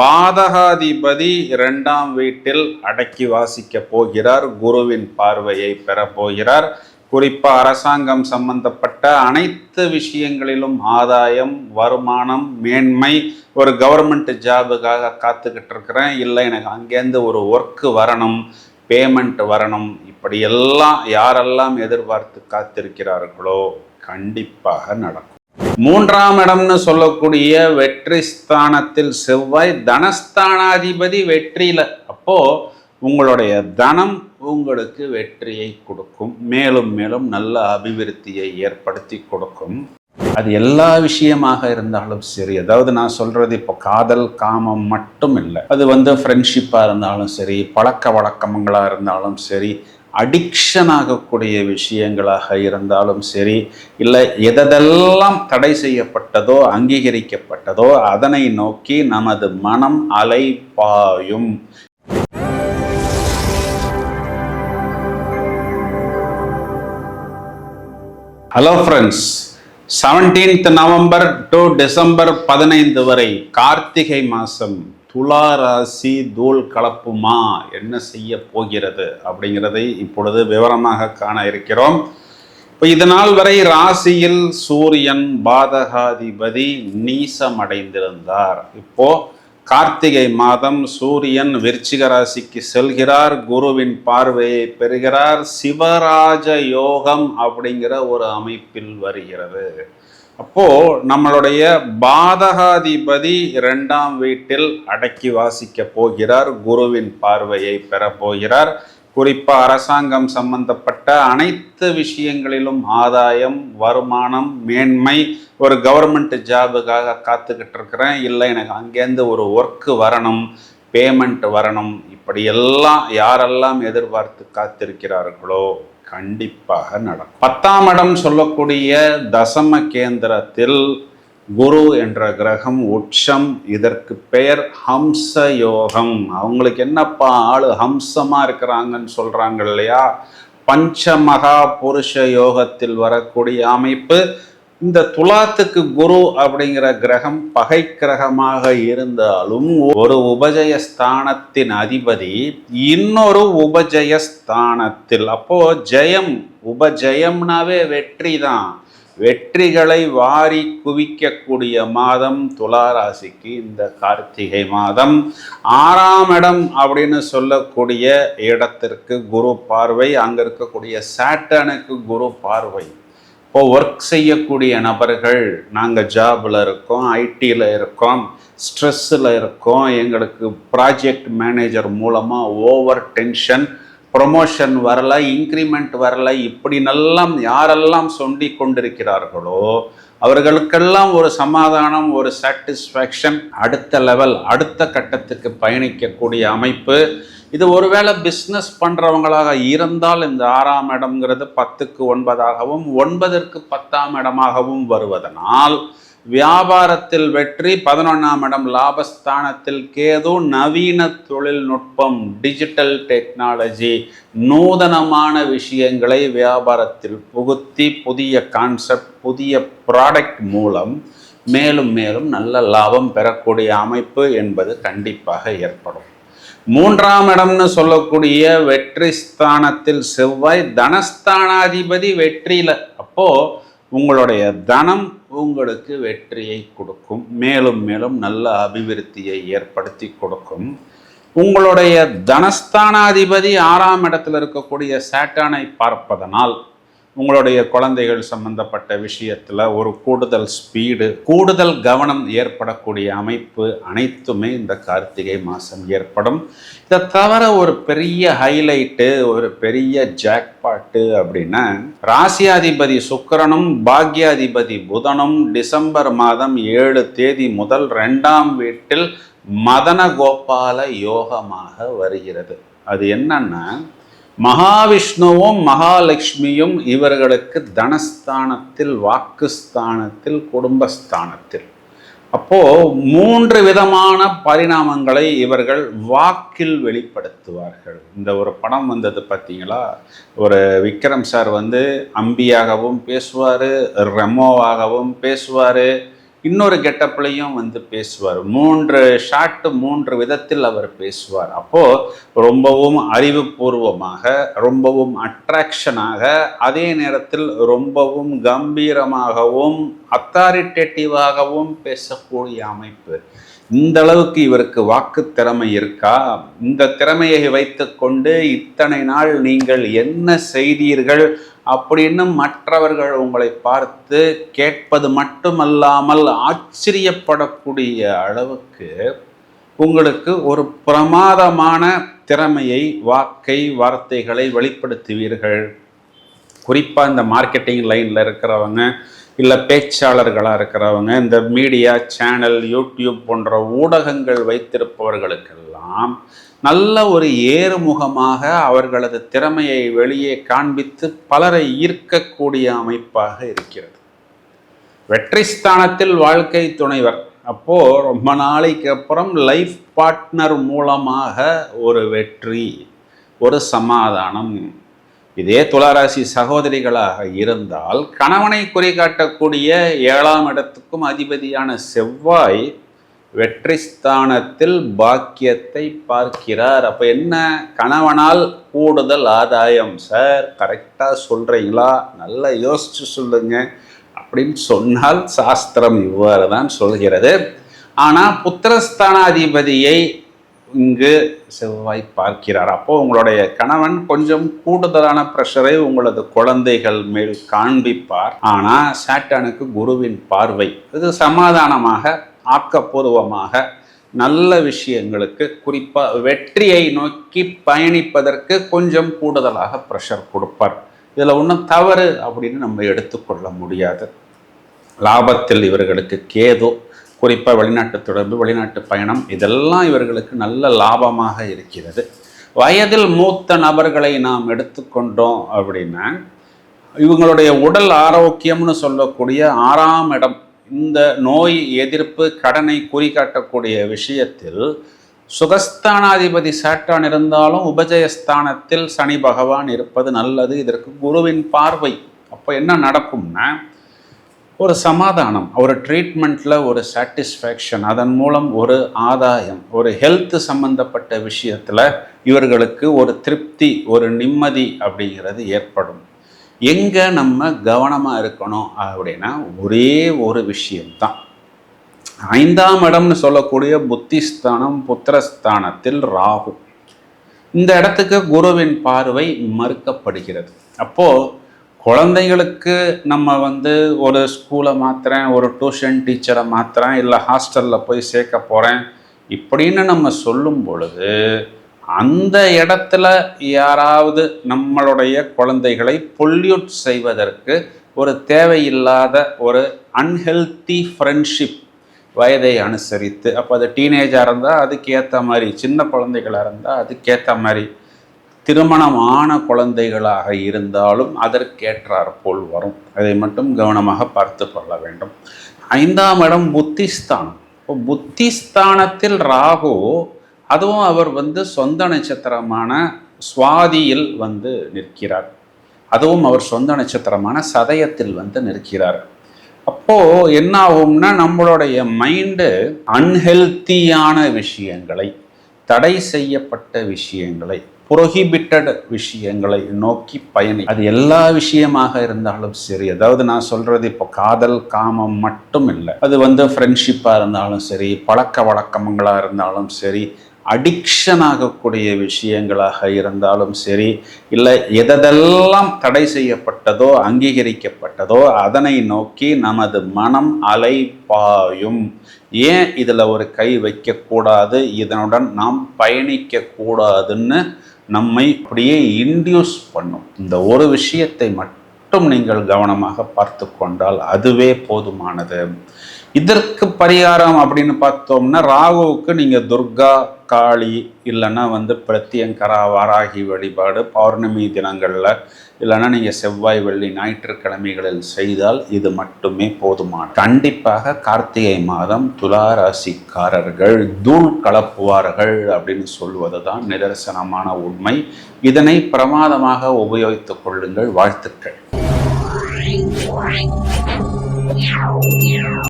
பாதகாதிபதி இரண்டாம் வீட்டில் அடக்கி வாசிக்க போகிறார் குருவின் பார்வையை பெற போகிறார். குறிப்பா அரசாங்கம் சம்பந்தப்பட்ட அனைத்து விஷயங்களிலும் ஆதாயம் வருமானம் மேன்மை ஒரு கவர்மெண்ட் ஜாபுக்காக காத்துக்கிட்டு இருக்கிறேன். இல்லை எனக்கு அங்கேருந்து ஒரு ஒர்க்கு வரணும் பேமெண்ட் வரணும். இப்படி எல்லாம் யாரெல்லாம் எதிர்பார்த்து காத்திருக்கிறார்களோ கண்டிப்பாக நடக்கும். மூன்றாம் இடம்னு சொல்லக்கூடிய வெற்றி ஸ்தானத்தில் செவ்வாய் தனஸ்தானாதிபதி வெற்றியில. அப்போ உங்களுடைய தனம் உங்களுக்கு வெற்றியை கொடுக்கும். மேலும் மேலும் நல்ல அபிவிருத்தியை ஏற்படுத்தி கொடுக்கும். அது எல்லா விஷயமாக இருந்தாலும் சரி அதாவது நான் சொல்றது இப்போ காதல் காமம் மட்டும் இல்லை. அது வந்து ஃப்ரெண்ட்ஷிப்பாக இருந்தாலும் சரி பழக்க வழக்கங்களாக இருந்தாலும் சரி அடிக்ஷன் ஆகக்கூடிய விஷயங்களாக இருந்தாலும் சரி இல்லை எதெல்லாம் தடை செய்யப்பட்டதோ அங்கீகரிக்கப்பட்டதோ அதனை நோக்கி நமது மனம் அலைப்பாயும் hello friends seventeenth November to December பதினைந்து வரை கார்த்திகை மாதம் துலா ராசி தூள் கலப்புமா? என்ன செய்ய போகிறது? அப்படிங்கிறதை இப்பொழுது விவரமாக காண இருக்கிறோம். இப்போ இதனால் வரை ராசியில் சூரியன் பாதகாதிபதி நீசமடைந்திருந்தார். இப்போ கார்த்திகை மாதம் சூரியன் விருச்சிக ராசிக்கு செல்கிறார் குருவின் பார்வையை பெறுகிறார் சிவராஜ யோகம் அப்படிங்கிற ஒரு அமைப்பில் வருகிறது. அப்போ நம்மளுடைய பாதகாதிபதி இரண்டாம் வீட்டில் அடக்கி வாசிக்க போகிறார் குருவின் பார்வையை பெற போகிறார். குறிப்பா அரசாங்கம் சம்பந்தப்பட்ட அனைத்து விஷயங்களிலும் ஆதாயம் வருமானம் மேன்மை ஒரு கவர்மெண்ட் ஜாபுக்காக காத்துக்கிட்டு இருக்கிறேன். இல்லை எனக்கு அங்கேருந்து ஒரு ஒர்க்கு வரணும் பேமெண்ட் வரணும். இப்படி எல்லாம் யாரெல்லாம் எதிர்பார்த்து காத்திருக்கிறார்களோ கண்டிப்பாக நடக்கும். பத்தாம் இடம் சொல்லக்கூடிய தசம கேந்திரத்தில் குரு என்ற கிரகம் உச்சம் இதற்கு பெயர் ஹம்ச யோகம் அவங்களுக்கு என்னப்பா ஆளு? ஹம்சமா இருக்கிறாங்கன்னு சொல்றாங்க இல்லையா? பஞ்ச மகா புருஷ யோகத்தில் வரக்கூடிய அமைப்பு இந்த துலாத்துக்கு குரு அப்படிங்கிற கிரகம் பகை கிரகமாக இருந்தாலும் ஒரு உபஜய ஸ்தானத்தின் அதிபதி இன்னொரு உபஜய ஸ்தானத்தில் அப்போ ஜெயம் உபஜயம்னாவே வெற்றி தான். வெற்றிகளை வாரி குவிக்கக்கூடிய மாதம் துலா ராசிக்கு இந்த கார்த்திகை மாதம். ஆறாம் இடம் அப்படின்னு சொல்லக்கூடிய இடத்திற்கு குரு பார்வை அங்கே இருக்கக்கூடிய சாட்டனுக்கு குரு பார்வை. இப்போ ஒர்க் செய்யக்கூடிய நபர்கள் நாங்கள் ஜாபில் இருக்கோம் ஐடியில் இருக்கோம் ஸ்ட்ரெஸ்ஸில் இருக்கோம் எங்களுக்கு ப்ராஜெக்ட் மேனேஜர் மூலமாக ஓவர் டென்ஷன் ப்ரொமோஷன் வரல இன்க்ரிமெண்ட் வரல இப்படி நெல்லாம் யாரெல்லாம் சொல்லி கொண்டிருக்கிறார்களோ அவர்களுக்கெல்லாம் ஒரு சமாதானம் ஒரு சாட்டிஸ்ஃபேக்ஷன் அடுத்த லெவல் அடுத்த கட்டத்துக்கு பயணிக்கக்கூடிய அமைப்பு இது ஒருவேளை பிஸ்னஸ் பண்ணுறவங்களாக இருந்தால் இந்த ஆறாம் இடம்ங்கிறது பத்துக்கு ஒன்பதாகவும் ஒன்பதற்கு பத்தாம் இடமாகவும் வருவதனால் வியாபாரத்தில் வெற்றி பதினொன்றாம் இடம் லாபஸ்தானத்தில் கேது நவீன தொழில்நுட்பம் டிஜிட்டல் டெக்னாலஜி நூதனமான விஷயங்களை வியாபாரத்தில் புகுத்தி புதிய கான்செப்ட் புதிய ப்ராடக்ட் மூலம் மேலும் மேலும் நல்ல லாபம் பெறக்கூடிய அமைப்பு என்பது கண்டிப்பாக ஏற்படும். மூன்றாம் இடம்னு சொல்லக்கூடிய வெற்றி ஸ்தானத்தில் செவ்வாய் தனஸ்தானாதிபதி வெற்றியில. அப்போ உங்களுடைய தனம் உங்களுக்கு வெற்றியை கொடுக்கும். மேலும் மேலும் நல்ல அபிவிருத்தியை ஏற்படுத்தி கொடுக்கும். உங்களுடைய தனஸ்தானாதிபதி ஆறாம் இடத்துல இருக்கக்கூடிய சேட்டானை பார்ப்பதனால் உங்களுடைய குழந்தைகள் சம்பந்தப்பட்ட விஷயத்தில் ஒரு கூடுதல் ஸ்பீடு கூடுதல் கவனம் ஏற்படக்கூடிய அமைப்பு அனைத்துமே இந்த கார்த்திகை மாதம் ஏற்படும். இதை தவிர ஒரு பெரிய ஹைலைட்டு ஒரு பெரிய ஜாக்பாட்டு அப்படின்னா ராசியாதிபதி சுக்கரனும் பாக்யாதிபதி புதனும் டிசம்பர் மாதம் ஏழு தேதி முதல் ரெண்டாம் வீட்டில் மதன கோபால யோகமாக வருகிறது. அது என்னன்னா மகாவிஷ்ணுவும் மகாலட்சுமியும் இவர்களுக்கு தனஸ்தானத்தில் வாக்குஸ்தானத்தில் குடும்பஸ்தானத்தில். அப்போ மூன்று விதமான பரிணாமங்களை இவர்கள் வாக்கில் வெளிப்படுத்துவார்கள். இந்த ஒரு படம் வந்தது பார்த்தீங்களா? ஒரு விக்ரம் சார் வந்து அம்பியாகவும் பேசுவார் ரெமோவாகவும் பேசுவார். இன்னொரு கெட்டப்லையும் வந்து பேசுவார். மூன்று ஷாட்டு மூன்று விதத்தில் அவர் பேசுவார். அப்போது ரொம்பவும் அறிவுபூர்வமாக ரொம்பவும் அட்ராக்ஷனாக அதே நேரத்தில் ரொம்பவும் கம்பீரமாகவும் அத்தாரிட்டேட்டிவாகவும் பேசக்கூடிய அமைப்பு. இந்த அளவுக்கு இவருக்கு வாக்கு திறமை இருக்கா? இந்த திறமையை வைத்துக்கொண்டு இத்தனை நாள் நீங்கள் என்ன செய்தீர்கள்? அப்படின்னு மற்றவர்கள் உங்களை பார்த்து கேட்பது மட்டுமல்லாமல் ஆச்சரியப்படக்கூடிய அளவுக்கு உங்களுக்கு ஒரு பிரமாதமான திறமையை வாக்கை வார்த்தைகளை வெளிப்படுத்துவீர்கள். குறிப்பாக இந்த மார்க்கெட்டிங் லைனில் இருக்கிறவங்க இல்லை பேச்சாளர்களாக இருக்கிறவங்க இந்த மீடியா சேனல் யூடியூப் போன்ற ஊடகங்கள் வைத்திருப்பவர்களுக்கெல்லாம் நல்ல ஒரு ஏறுமுகமாக அவர்களது திறமையை வெளியே காண்பித்து பலரை ஈர்க்கக்கூடிய அமைப்பாக இருக்கிறது. வெற்றி ஸ்தானத்தில் வாழ்க்கை துணைவர். அப்போ ரொம்ப நாளைக்கு அப்புறம் லைஃப் பார்ட்னர் மூலமாக ஒரு வெற்றி ஒரு சமாதானம். இதே துளாராசி சகோதரிகளாக இருந்தால் கணவனை குறிகாட்டக்கூடிய ஏழாம் இடத்துக்கும் அதிபதியான செவ்வாய் வெற்றி ஸ்தானத்தில் பாக்கியத்தை பார்க்கிறார். அப்போ என்ன? கணவனால் கூடுதல் ஆதாயம். சார் கரெக்டாக சொல்கிறீங்களா நல்லா யோசிச்சு சொல்லுங்க. அப்படின்னு சொன்னால் சாஸ்திரம் இவ்வாறு தான் சொல்கிறது. ஆனால் புத்திரஸ்தானாதிபதியை இங்கு செவ்வாய் பார்க்கிறார். அப்போ உங்களுடைய கணவன் கொஞ்சம் கூடுதலான ப்ரெஷரை உங்களது குழந்தைகள் மேல் காண்பிப்பார். ஆனால் சாட்டானுக்கு குருவின் பார்வை. இது சமாதானமாக ஆக்கப்பூர்வமாக நல்ல விஷயங்களுக்கு குறிப்பாக வெற்றியை நோக்கி பயணிப்பதற்கு கொஞ்சம் கூடுதலாக ப்ரெஷர் கொடுப்பார். இதில் ஒன்றும் தவறு அப்படின்னு நம்ம எடுத்துக்கொள்ள முடியாது. லாபத்தில் இவர்களுக்கு கேது குறிப்பாக வெளிநாட்டு தொடர்பு வெளிநாட்டு பயணம் இதெல்லாம் இவர்களுக்கு நல்ல லாபமாக இருக்கிறது. வயதில் மூத்த நபர்களை நாம் எடுத்துக்கொண்டோம் அப்படின்னா இவங்களுடைய உடல் ஆரோக்கியம்னு சொல்லக்கூடிய ஆறாம் இடம் இந்த நோய் எதிர்ப்பு கடனை குறிகாட்டக்கூடிய விஷயத்தில் சுகஸ்தானாதிபதி சாட்டான் இருந்தாலும் உபஜயஸ்தானத்தில் சனி பகவான் இருப்பது நல்லது. இதற்கு குருவின் பார்வை. அப்போ என்ன நடக்கும்னா ஒரு சமாதானம் ஒரு ட்ரீட்மெண்ட்டில் ஒரு சாட்டிஸ்ஃபேக்ஷன் அதன் மூலம் ஒரு ஆதாயம் ஒரு ஹெல்த் சம்பந்தப்பட்ட விஷயத்தில் இவர்களுக்கு ஒரு திருப்தி ஒரு நிம்மதி அப்படிங்கிறது ஏற்படும். எங்கே நம்ம கவனமாக இருக்கணும் அப்படின்னா ஒரே ஒரு விஷயம்தான். ஐந்தாம் இடம்னு சொல்லக்கூடிய புத்திஸ்தானம் புத்திரஸ்தானத்தில் ராகு. இந்த இடத்துக்கு குருவின் பார்வை மறுக்கப்படுகிறது. அப்போது குழந்தைங்களுக்கு நம்ம வந்து ஒரு ஸ்கூலை மாற்றுறேன் ஒரு டியூஷன் டீச்சரை மாற்றுறேன் இல்லை ஹாஸ்டலில் போய் சேர்க்க போகிறேன் இப்படின்னு நம்ம சொல்லும் பொழுது அந்த இடத்துல யாராவது நம்மளுடைய குழந்தைகளை பொல்யூட் செய்வதற்கு ஒரு தேவையில்லாத ஒரு அன்ஹெல்த்தி ஃப்ரெண்ட்ஷிப் வயதை அனுசரித்து அப்போ அது டீனேஜாக இருந்தால் அதுக்கேற்ற மாதிரி சின்ன குழந்தைகளாக இருந்தால் அதுக்கேற்ற மாதிரி திருமணமான குழந்தைகளாக இருந்தாலும் அதற்கேற்றார் போல் வரும். அதை மட்டும் கவனமாக பார்த்து கொள்ள வேண்டும். ஐந்தாம் இடம் புத்திஸ்தானம். இப்போ புத்திஸ்தானத்தில் ராகு அதுவும் அவர் வந்து சொந்த நட்சத்திரமான சுவாதியில் வந்து நிற்கிறார். அதுவும் அவர் சொந்த நட்சத்திரமான சதயத்தில் வந்து நிற்கிறார். அப்போது என்ன ஆகும்னா நம்மளுடைய மைண்டு அன்ஹெல்த்தியான விஷயங்களை தடை செய்யப்பட்ட விஷயங்களை புரோஹிபிட்டட் விஷயங்களை நோக்கி பயணி அது எல்லா விஷயமாக இருந்தாலும் சரி அதாவது நான் சொல்றது இப்போ காதல் காமம் மட்டும் இல்லை அது வந்து ஃப்ரெண்ட்ஷிப்பாக இருந்தாலும் சரி பழக்க வழக்கங்களாக இருந்தாலும் சரி அடிக்ஷன் ஆகக்கூடிய விஷயங்களாக இருந்தாலும் சரி இல்லை எதெல்லாம் தடை செய்யப்பட்டதோ அங்கீகரிக்கப்பட்டதோ அதனை நோக்கி நமது மனம் அலைப்பாயும் ஏன் இதில் ஒரு கை வைக்கக்கூடாது இதனுடன் நாம் பயணிக்கக்கூடாதுன்னு நம்மை அப்படியே இன்டியூஸ் பண்ணும். இந்த ஒரு விஷயத்தை மட்டும் நீங்கள் கவனமாக பார்த்து கொண்டால் அதுவே போதுமானது. இதற்கு பரிகாரம் அப்படின்னு பார்த்தோம்னா ராகுவுக்கு நீங்கள் துர்கா காளி இல்லைன்னா வந்து பிரத்தியங்கரா வாராகி வழிபாடு பௌர்ணமி தினங்களில். இல்லைன்னா நீங்கள் செவ்வாய் வெள்ளி ஞாயிற்றுக்கிழமைகளில் செய்தால் இது மட்டுமே போதுமான. கண்டிப்பாக கார்த்திகை மாதம் துலா ராசிக்காரர்கள் தூள் கலப்புவார்கள் அப்படின்னு சொல்வது தான் நிதர்சனமான உண்மை. இதனை பிரமாதமாக உபயோகித்துக் கொள்ளுங்கள் வாழ்த்துக்கள்.